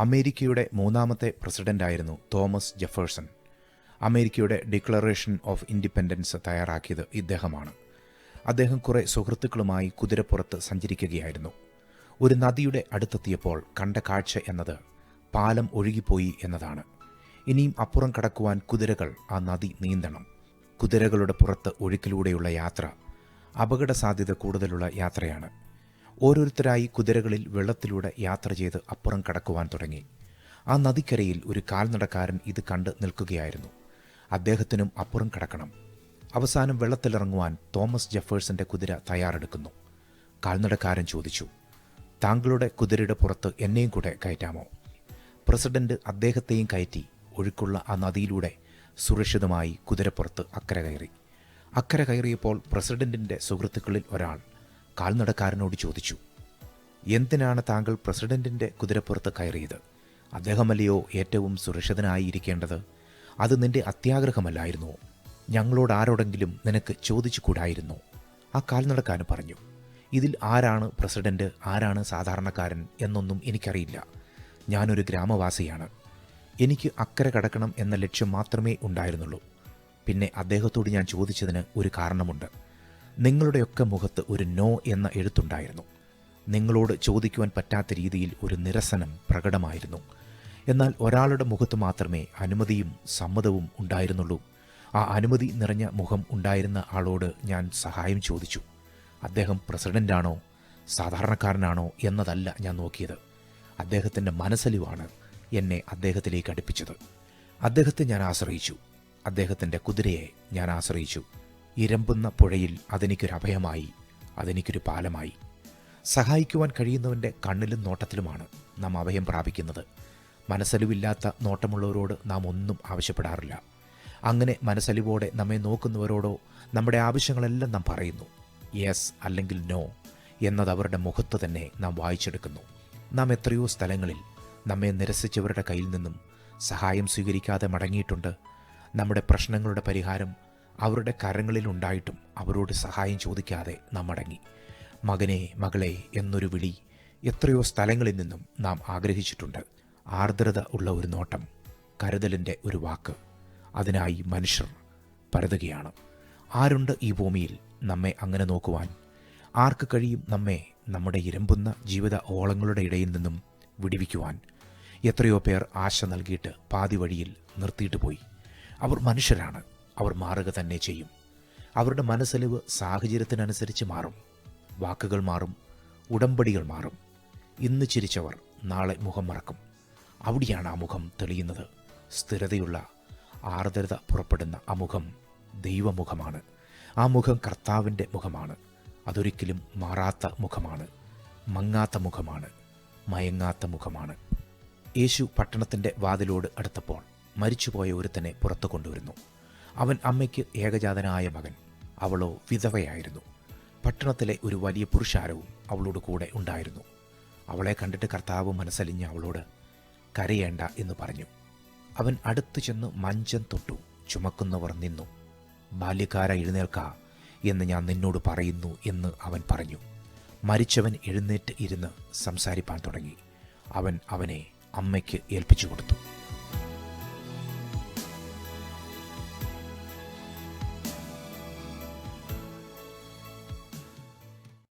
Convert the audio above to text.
അമേരിക്കയുടെ മൂന്നാമത്തെ പ്രസിഡന്റായിരുന്നു തോമസ് ജെഫേഴ്സൺ. അമേരിക്കയുടെ ഡിക്ലറേഷൻ ഓഫ് ഇൻഡിപെൻഡൻസ് തയ്യാറാക്കിയത് ഇദ്ദേഹമാണ്. അദ്ദേഹം കുറേ സുഹൃത്തുക്കളുമായി കുതിരപ്പുറത്ത് സഞ്ചരിക്കുകയായിരുന്നു. ഒരു നദിയുടെ അടുത്തെത്തിയപ്പോൾ കണ്ട കാഴ്ച എന്നത് പാലം ഒഴുകിപ്പോയി എന്നതാണ്. ഇനിയും അപ്പുറം കടക്കുവാൻ കുതിരകൾ ആ നദി നീന്തണം. കുതിരകളുടെ പുറത്ത് ഒഴുക്കിലൂടെയുള്ള യാത്ര അപകട സാധ്യത കൂടുതലുള്ള യാത്രയാണ്. ഓരോരുത്തരായി കുതിരകളിൽ വെള്ളത്തിലൂടെ യാത്ര ചെയ്ത് അപ്പുറം കടക്കുവാൻ തുടങ്ങി. ആ നദിക്കരയിൽ ഒരു കാൽനടക്കാരൻ ഇത് കണ്ട് നിൽക്കുകയായിരുന്നു. അദ്ദേഹത്തിനും അപ്പുറം കടക്കണം. അവസാനം വെള്ളത്തിലിറങ്ങുവാൻ തോമസ് ജെഫേഴ്സന്റെ കുതിര തയ്യാറെടുക്കുന്നു. കാൽനടക്കാരൻ ചോദിച്ചു താങ്കളുടെ കുതിരയുടെ പുറത്ത് എന്നെയും കൂടെ കയറ്റാമോ? പ്രസിഡന്റ് അദ്ദേഹത്തെയും കയറ്റി ഒഴുക്കുള്ള ആ നദിയിലൂടെ സുരക്ഷിതമായി കുതിരപ്പുറത്ത് അക്കരെ കയറി. അക്കരെ കയറിയപ്പോൾ പ്രസിഡന്റിന്റെ സുഹൃത്തുക്കളിൽ ഒരാൾ കാൽനടക്കാരനോട് ചോദിച്ചു എന്തിനാണ് താങ്കൾ പ്രസിഡന്റിന്റെ കുതിരപ്പുറത്ത് കയറിയത്? അദ്ദേഹമല്ലയോ ഏറ്റവും സുരക്ഷിതനായി ഇരിക്കേണ്ടത് അത് നിന്റെ അത്യാഗ്രഹമല്ലായിരുന്നോ? ഞങ്ങളോട് ആരോടെങ്കിലും നിനക്ക് ചോദിച്ചു കൂടായിരുന്നോ ആ കാൽനടക്കാരൻ പറഞ്ഞു ഇതിൽ ആരാണ് പ്രസിഡന്റ് ആരാണ് സാധാരണക്കാരൻ എന്നൊന്നും എനിക്കറിയില്ല. ഞാനൊരു ഗ്രാമവാസിയാണ്. എനിക്ക് അക്കരെ കടക്കണം എന്ന ലക്ഷ്യം മാത്രമേ ഉണ്ടായിരുന്നുള്ളൂ. പിന്നെ അദ്ദേഹത്തോട് ഞാൻ ചോദിച്ചതിന് ഒരു കാരണമുണ്ട്. നിങ്ങളുടെയൊക്കെ മുഖത്ത് ഒരു നോ എന്ന എഴുത്തുണ്ടായിരുന്നു. നിങ്ങളോട് ചോദിക്കുവാൻ പറ്റാത്ത രീതിയിൽ ഒരു നിരസനം പ്രകടമായിരുന്നു. എന്നാൽ ഒരാളുടെ മുഖത്ത് മാത്രമേ അനുമതിയും സമ്മതവും ഉണ്ടായിരുന്നുള്ളൂ. ആ അനുമതി നിറഞ്ഞ മുഖം ഉണ്ടായിരുന്ന ആളോട് ഞാൻ സഹായം ചോദിച്ചു. അദ്ദേഹം പ്രസിഡന്റാണോ സാധാരണക്കാരനാണോ എന്നതല്ല ഞാൻ നോക്കിയത്. അദ്ദേഹത്തിന്റെ മനസ്സലിവാണ് എന്നെ അദ്ദേഹത്തിലേക്ക് അടുപ്പിച്ചത്. അദ്ദേഹത്തെ ഞാൻ ആശ്രയിച്ചു. അദ്ദേഹത്തിന്റെ കുതിരയെ ഞാൻ ആശ്രയിച്ചു. ഇരമ്പുന്ന പുഴയിൽ അതെനിക്കൊരു അഭയമായി അതെനിക്കൊരു പാലമായി. സഹായിക്കുവാൻ കഴിയുന്നവന്റെ കണ്ണിലും നോട്ടത്തിലുമാണ് നാം അഭയം പ്രാപിക്കുന്നത്. മനസ്സലിവില്ലാത്ത നോട്ടമുള്ളവരോട് നാം ഒന്നും ആവശ്യപ്പെടാറില്ല. അങ്ങനെ മനസ്സലിവോടെ നമ്മെ നോക്കുന്നവരോടോ നമ്മുടെ ആവശ്യങ്ങളെല്ലാം നാം പറയുന്നു. യെസ് അല്ലെങ്കിൽ നോ എന്നത് അവരുടെ മുഖത്ത് തന്നെ നാം വായിച്ചെടുക്കുന്നു. നാം എത്രയോ സ്ഥലങ്ങളിൽ നമ്മെ നിരസിച്ചവരുടെ കയ്യിൽ നിന്നും സഹായം സ്വീകരിക്കാതെ മടങ്ങിയിട്ടുണ്ട്. നമ്മുടെ പ്രശ്നങ്ങളുടെ പരിഹാരം അവരുടെ കരങ്ങളിൽ ഉണ്ടായിട്ടും അവരോട് സഹായം ചോദിക്കാതെ നാം മടങ്ങി. മകനെ മകളെ എന്നൊരു വിളി എത്രയോ സ്ഥലങ്ങളിൽ നിന്നും നാം ആഗ്രഹിച്ചിട്ടുണ്ട്. ആർദ്രത ഉള്ള ഒരു നോട്ടം കരുതലിന്റെ ഒരു വാക്ക്. അതിനായി മനുഷ്യർ പരതുകയാണ്. ആരുണ്ട് ഈ ഭൂമിയിൽ നമ്മെ അങ്ങനെ നോക്കുവാൻ? ആർക്ക് കഴിയും നമ്മെ നമ്മുടെ ഇരമ്പുന്ന ജീവിത ഓളങ്ങളുടെ ഇടയിൽ നിന്നും വിടിവിക്കുവാൻ? എത്രയോ പേർ ആശ നൽകിയിട്ട് പാതി വഴിയിൽ നിർത്തിയിട്ട് പോയി. അവർ മനുഷ്യരാണ്. അവർ മാറുക തന്നെ ചെയ്യും. അവരുടെ മനസ്സലിവ് സാഹചര്യത്തിനനുസരിച്ച് മാറും. വാക്കുകൾ മാറും. ഉടമ്പടികൾ മാറും. ഇന്ന് ചിരിച്ചവർ നാളെ മുഖം മറക്കും. അവിടെയാണ് ആ മുഖം തെളിയുന്നത്. സ്ഥിരതയുള്ള ആർദ്രത പുറപ്പെടുന്ന ആ മുഖം ദൈവമുഖമാണ്. ആ മുഖം കർത്താവിന്റെ മുഖമാണ്. അതൊരിക്കലും മാറാത്ത മുഖമാണ്. മങ്ങാത്ത മുഖമാണ്. മയങ്ങാത്ത മുഖമാണ്. യേശു പട്ടണത്തിന്റെ വാതിലോട് അടുത്തപ്പോൾ മരിച്ചുപോയ ഒരുത്തനെ പുറത്തു കൊണ്ടുവരുന്നു. അവൻ അമ്മയ്ക്ക് ഏകജാതനായ മകൻ. അവളോ വിധവയായിരുന്നു. പട്ടണത്തിലെ ഒരു വലിയ പുരുഷാരവും അവളോട് കൂടെ ഉണ്ടായിരുന്നു. അവളെ കണ്ടിട്ട് കർത്താവ് മനസ്സലിഞ്ഞ് അവളോട് കരയേണ്ട എന്ന് പറഞ്ഞു. അവൻ അടുത്തു ചെന്ന് മഞ്ചം തൊട്ടു. ചുമക്കുന്നവർ നിന്നു. ബാല്യക്കാര എഴുന്നേൽക്ക എന്ന് ഞാൻ നിന്നോട് പറയുന്നു എന്ന് അവൻ പറഞ്ഞു. മരിച്ചവൻ എഴുന്നേറ്റ് ഇരുന്ന് സംസാരിപ്പാൻ തുടങ്ങി. അവൻ അവനെ അമ്മയ്ക്ക് ഏൽപ്പിച്ചു കൊടുത്തു.